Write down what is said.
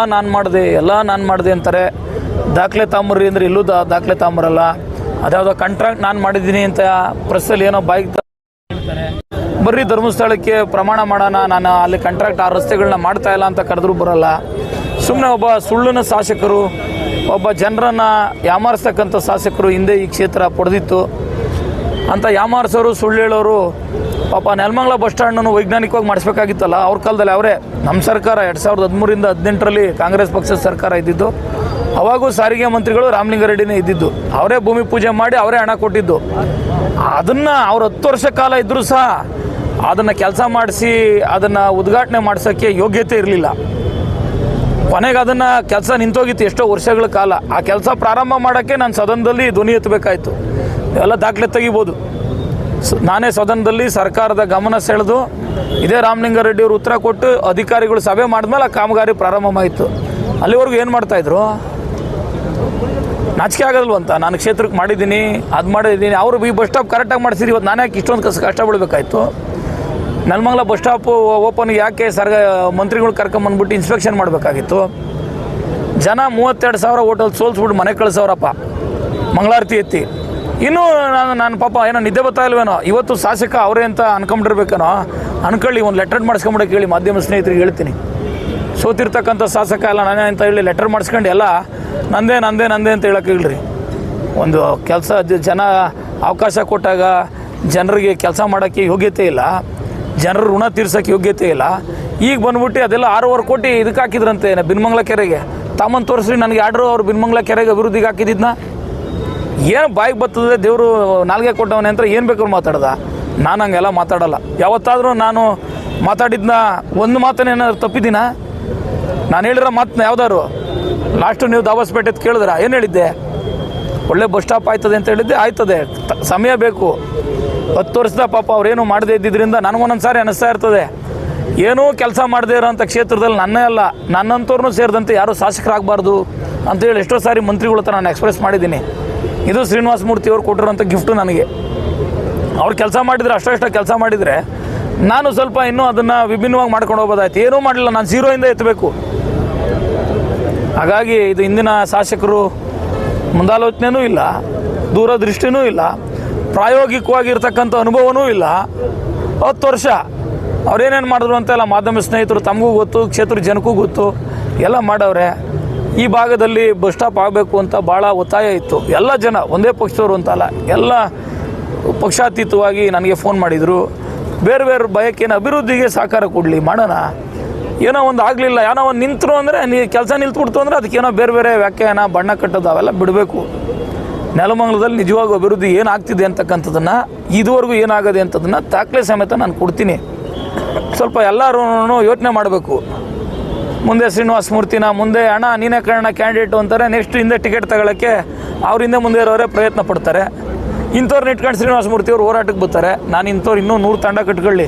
ನಾನು ಮಾಡಿದೆ, ಎಲ್ಲ ನಾನು ಮಾಡಿದೆ ಅಂತಾರೆ. ದಾಖಲೆ ತಾಂಬರ್ರಿ ಅಂದ್ರೆ ಇಲ್ಲೂ ದಾಖಲೆ ತಾಂಬರಲ್ಲ ಅದ್ಯಾವುದೋ ಕಾಂಟ್ರಾಕ್ಟ್ ನಾನು ಮಾಡಿದ್ದೀನಿ ಅಂತ ಪ್ರೆಸ್ಸಲ್ಲಿ ಏನೋ ಬೈಕ್ ಹೇಳ್ತಾರೆ. ಬರ್ರಿ ಧರ್ಮಸ್ಥಳಕ್ಕೆ ಪ್ರಮಾಣ ಮಾಡೋಣ, ನಾನು ಅಲ್ಲಿ ಕಾಂಟ್ರಾಕ್ಟ್ ಆ ರಸ್ತೆಗಳನ್ನ ಮಾಡ್ತಾ ಇಲ್ಲ ಅಂತ ಕರೆದ್ರೂ ಬರಲ್ಲ. ಸುಮ್ಮನೆ ಒಬ್ಬ ಸುಳ್ಳಿನ ಶಾಸಕರು, ಒಬ್ಬ ಜನರನ್ನು ಯಾಮಾರಿಸ್ತಕ್ಕಂಥ ಶಾಸಕರು ಹಿಂದೆ ಈ ಕ್ಷೇತ್ರ ಪಡೆದಿತ್ತು. ಅಂತ ಯಾಮಾರಿಸೋರು, ಸುಳ್ಳು ಹೇಳೋರು ಪಾಪ ನೆಲಮಂಗ್ಲ ಬಸ್ ಸ್ಟ್ಯಾಂಡನ್ನು ವೈಜ್ಞಾನಿಕವಾಗಿ ಮಾಡಿಸ್ಬೇಕಾಗಿತ್ತಲ್ಲ, ಅವ್ರ ಕಾಲದಲ್ಲಿ ಅವರೇ ನಮ್ಮ ಸರ್ಕಾರ ಎರಡು ಸಾವಿರದ ಹದಿಮೂರಿಂದ ಹದಿನೆಂಟರಲ್ಲಿ ಕಾಂಗ್ರೆಸ್ ಪಕ್ಷದ ಸರ್ಕಾರ ಇದ್ದಿದ್ದು, ಅವಾಗೂ ಸಾರಿಗೆ ಮಂತ್ರಿಗಳು ರಾಮಲಿಂಗಾರೆಡ್ಡಿನೇ ಇದ್ದಿದ್ದು, ಅವರೇ ಭೂಮಿ ಪೂಜೆ ಮಾಡಿ ಅವರೇ ಹಣ ಕೊಟ್ಟಿದ್ದು. ಅದನ್ನು ಅವ್ರು ಹತ್ತು ವರ್ಷ ಕಾಲ ಇದ್ದರೂ ಸಹ ಅದನ್ನು ಕೆಲಸ ಮಾಡಿಸಿ, ಅದನ್ನು ಉದ್ಘಾಟನೆ ಮಾಡಿಸೋಕ್ಕೆ ಯೋಗ್ಯತೆ ಇರಲಿಲ್ಲ. ಕೊನೆಗೆ ಅದನ್ನು ಕೆಲಸ ನಿಂತೋಗಿತ್ತು ಎಷ್ಟೋ ವರ್ಷಗಳ ಕಾಲ. ಆ ಕೆಲಸ ಪ್ರಾರಂಭ ಮಾಡೋಕ್ಕೆ ನಾನು ಸದನದಲ್ಲಿ ಧ್ವನಿ ಎತ್ತಬೇಕಾಯ್ತು. ಎಲ್ಲ ದಾಖಲೆ ತೆಗಿಬೋದು. ನಾನೇ ಸದನದಲ್ಲಿ ಸರ್ಕಾರದ ಗಮನ ಸೆಳೆದು ಇದೇ ರಾಮಲಿಂಗಾರೆಡ್ಡಿ ಅವರು ಉತ್ತರ ಕೊಟ್ಟು ಅಧಿಕಾರಿಗಳು ಸಭೆ ಮಾಡಿದ್ಮೇಲೆ ಆ ಕಾಮಗಾರಿ ಪ್ರಾರಂಭವಾಯಿತು ಅಲ್ಲಿವರೆಗೂ ಏನು ಮಾಡ್ತಾಯಿದ್ರು ನಾಚಿಕೆ ಆಗಲ್ವಂತ ನಾನು ಕ್ಷೇತ್ರಕ್ಕೆ ಮಾಡಿದ್ದೀನಿ, ಅದು ಮಾಡಿದ್ದೀನಿ. ಅವರು ಈ ಬಸ್ ಸ್ಟಾಪ್ ಕರೆಕ್ಟಾಗಿ ಮಾಡಿಸಿರಿ ಇವತ್ತು ನಾನು ಯಾಕೆ ಇಷ್ಟೊಂದು ಕಷ್ಟ ಕಷ್ಟ ಬಿಡಬೇಕಾಯ್ತು ನೆಲಮಂಗಲ ಬಸ್ ಸ್ಟಾಪು ಓಪನ್ಗೆ ಯಾಕೆ ಸರ್ ಮಂತ್ರಿಗಳು ಕರ್ಕೊಂಬಂದ್ಬಿಟ್ಟು ಇನ್ಸ್ಪೆಕ್ಷನ್ ಮಾಡಬೇಕಾಗಿತ್ತು? ಜನ ಮೂವತ್ತೆರಡು ಸಾವಿರ ಹೋಟೆಲ್ ಸೋಲ್ಸ್ಬಿಟ್ಟು ಮನೆ ಕಳಿಸೋರಪ್ಪ. ಮಂಗಳಾರತಿ ಎತ್ತಿ. ಇನ್ನೂ ನಾನು ನಾನು ಪಾಪ ಏನೋ ನಿದ್ದೆ ಬರ್ತಾ ಇಲ್ವೇನೋ? ಇವತ್ತು ಶಾಸಕ ಅವರೇ ಅಂತ ಅನ್ಕೊಂಡಿರ್ಬೇಕೇನೋ ಅನ್ಕೊಳ್ಳಿ, ಒಂದು ಲೆಟರ್ ಮಾಡಿಸ್ಕೊಂಬಿಡಕ್ಕೆ ಹೇಳಿ ಮಾಧ್ಯಮ ಸ್ನೇಹಿತರಿಗೆ ಹೇಳ್ತೀನಿ. ಸೋತಿರ್ತಕ್ಕಂಥ ಶಾಸಕ ಅಲ್ಲ ನಾನೇ ಅಂತ ಹೇಳಿ ಲೆಟರ್ ಮಾಡಿಸ್ಕೊಂಡು ಎಲ್ಲ ನಂದೇ ನಂದೇ ನಂದೇ ಅಂತ ಹೇಳಕ್ಕೆ ಹೇಳ್ರಿ. ಒಂದು ಕೆಲಸ ಜನ ಅವಕಾಶ ಕೊಟ್ಟಾಗ ಜನರಿಗೆ ಕೆಲಸ ಮಾಡೋಕ್ಕೆ ಯೋಗ್ಯತೆ ಇಲ್ಲ. ಜನರು ಋಣ ತೀರ್ಸೋಕ್ಕೆ ಯೋಗ್ಯತೆ ಇಲ್ಲ. ಈಗ ಬಂದ್ಬಿಟ್ಟು ಅದೆಲ್ಲ ಆರೂವರೆ ಕೋಟಿ ಇದಕ್ಕೆ ಹಾಕಿದ್ರಂತೆ, ಬಿನ್ಮಂಗ್ಲ ಕೆರೆಗೆ. ತಾಮನ್ ತೋರಿಸ್ರಿ, ನನಗೆ ಆರ್ಡ್ರು ಅವ್ರು ಬಿನ್ಮಂಗ್ಲ ಕೆರೆಗೆ ಅಭಿವೃದ್ಧಿಗೆ ಹಾಕಿದ್ದಿದ್ನ. ಏನು ಬಾಯಿಗೆ ಬರ್ತದೆ ದೇವರು ನಾಲ್ಗೆ ಕೊಟ್ಟವನೆ ಅಂತ ಏನು ಬೇಕಾದ್ರು ಮಾತಾಡ್ದ. ನಾನು ಹಂಗೆಲ್ಲ ಮಾತಾಡಲ್ಲ. ಯಾವತ್ತಾದರೂ ನಾನು ಮಾತಾಡಿದ್ನ, ಒಂದು ಮಾತನ್ನೇನಾದ್ರು ತಪ್ಪಿದ್ದೀನ? ನಾನು ಹೇಳಿರೋ ಮಾತನ್ನ ಯಾವ್ದಾದ್ರು? ಲಾಸ್ಟು ನೀವು ದಾಬಸ್ಪೇಟೆ ಅಂತ ಕೇಳಿದ್ರ? ಏನು ಹೇಳಿದ್ದೆ? ಒಳ್ಳೆ ಬಸ್ ಸ್ಟಾಪ್ ಆಯ್ತದೆ ಅಂತ ಹೇಳಿದ್ದೆ, ಆಯ್ತದೆ. ಸಮಯ ಬೇಕು. ಹತ್ತು ವರ್ಷದ ಪಾಪ ಅವ್ರೇನು ಮಾಡದೇ ಇದ್ದಿದ್ದರಿಂದ ನನಗೊಂದೊಂದು ಸಾರಿ ಅನ್ನಿಸ್ತಾ ಇರ್ತದೆ. ಏನೂ ಕೆಲಸ ಮಾಡದೇ ಇರೋಂಥ ಕ್ಷೇತ್ರದಲ್ಲಿ ನನ್ನೇ ಅಲ್ಲ ನನ್ನಂಥವ್ರನ್ನೂ ಸೇರಿದಂತೆ ಯಾರೂ ಶಾಸಕರಾಗಬಾರ್ದು ಅಂತೇಳಿ ಎಷ್ಟೋ ಸಾರಿ ಮಂತ್ರಿಗಳ ಹತ್ರ ನಾನು ಎಕ್ಸ್ಪ್ರೆಸ್ ಮಾಡಿದ್ದೀನಿ. ಇದು ಶ್ರೀನಿವಾಸ ಮೂರ್ತಿ ಅವ್ರು ಕೊಟ್ಟಿರೋಂಥ ಗಿಫ್ಟು ನನಗೆ. ಅವ್ರು ಕೆಲಸ ಮಾಡಿದರೆ ಅಷ್ಟಷ್ಟ ಕೆಲಸ ಮಾಡಿದರೆ ನಾನು ಸ್ವಲ್ಪ ಇನ್ನೂ ಅದನ್ನು ವಿಭಿನ್ನವಾಗಿ ಮಾಡ್ಕೊಂಡು ಹೋಗೋದಾಯ್ತು ಏನೂ ಮಾಡಲಿಲ್ಲ, ನಾನು ಝೀರೋಯಿಂದ ಎತ್ತಬೇಕು ಹಾಗಾಗಿ ಇದು ಇಂದಿನ ಶಾಸಕರು ಮುಂದಾಲೋಚನೆಯೂ ಇಲ್ಲ, ದೂರದೃಷ್ಟಿನೂ ಇಲ್ಲ, ಪ್ರಾಯೋಗಿಕವಾಗಿರ್ತಕ್ಕಂಥ ಅನುಭವನೂ ಇಲ್ಲ. ಹತ್ತು ವರ್ಷ ಅವ್ರೇನೇನು ಮಾಡಿದ್ರು ಅಂತೆಲ್ಲ ಮಾಧ್ಯಮ ಸ್ನೇಹಿತರು ತಮಗೂ ಗೊತ್ತು, ಕ್ಷೇತ್ರ ಜನಕ್ಕೂ ಗೊತ್ತು, ಎಲ್ಲ ಮಾಡವ್ರೆ. ಈ ಭಾಗದಲ್ಲಿ ಬಸ್ ಸ್ಟಾಪ್ ಆಗಬೇಕು ಅಂತ ಭಾಳ ಒತ್ತಾಯ ಇತ್ತು. ಎಲ್ಲ ಜನ ಒಂದೇ ಪಕ್ಷದವರು ಅಂತಲ್ಲ ಎಲ್ಲ ಪಕ್ಷಾತೀತವಾಗಿ ನನಗೆ ಫೋನ್ ಮಾಡಿದರು. ಬೇರೆ ಬೇರೆ ಬಯಕೇನು ಅಭಿವೃದ್ಧಿಗೆ ಸಹಕಾರ ಕೊಡಲಿ ಮಾಡೋಣ. ಏನೋ ಒಂದು ಆಗಲಿಲ್ಲ ಏನೋ ಒಂದು ನಿಂತರು ಅಂದರೆ ನೀ ಕೆಲಸ ನಿಲ್ತ್ಬಿಡ್ತು ಅಂದರೆ ಅದಕ್ಕೇನೋ ಬೇರೆ ಬೇರೆ ವ್ಯಾಖ್ಯಾನ, ಬಣ್ಣ ಕಟ್ಟೋದು ಅವೆಲ್ಲ ಬಿಡಬೇಕು. ನೆಲಮಂಗಲದಲ್ಲಿ ನಿಜವಾಗೂ ಅಭಿವೃದ್ಧಿ ಏನಾಗ್ತಿದೆ ಅಂತಕ್ಕಂಥದ್ದನ್ನು ಇದುವರೆಗೂ ಏನಾಗದೆ ಅಂತದನ್ನು ದಾಖಲೆ ಸಮೇತ ನಾನು ಕೊಡ್ತೀನಿ. ಸ್ವಲ್ಪ ಎಲ್ಲರೂ ಯೋಚನೆ ಮಾಡಬೇಕು. ಮುಂದೆ ಶ್ರೀನಿವಾಸ ಮೂರ್ತಿನ ಮುಂದೆ, ಅಣ್ಣ, ನೀನೇ ಕಾರಣ ಕ್ಯಾಂಡಿಡೇಟು ಅಂತಾರೆ. ನೆಕ್ಸ್ಟ್ ಹಿಂದೆ ಟಿಕೆಟ್ ತಗೊಳ್ಳೋಕ್ಕೆ ಅವರಿಂದ ಮುಂದೆ ಇರೋರೇ ಪ್ರಯತ್ನ ಪಡ್ತಾರೆ. ಇಂಥವ್ರನ್ನ ಇಟ್ಕೊಂಡು ಶ್ರೀನಿವಾಸ ಮೂರ್ತಿ ಅವ್ರು ಹೋರಾಟಕ್ಕೆ ಬರ್ತಾರೆ. ನಾನು ಇಂಥವ್ರು ಇನ್ನೂ ನೂರು ತಂಡ ಕಟ್ಕೊಳ್ಳಿ.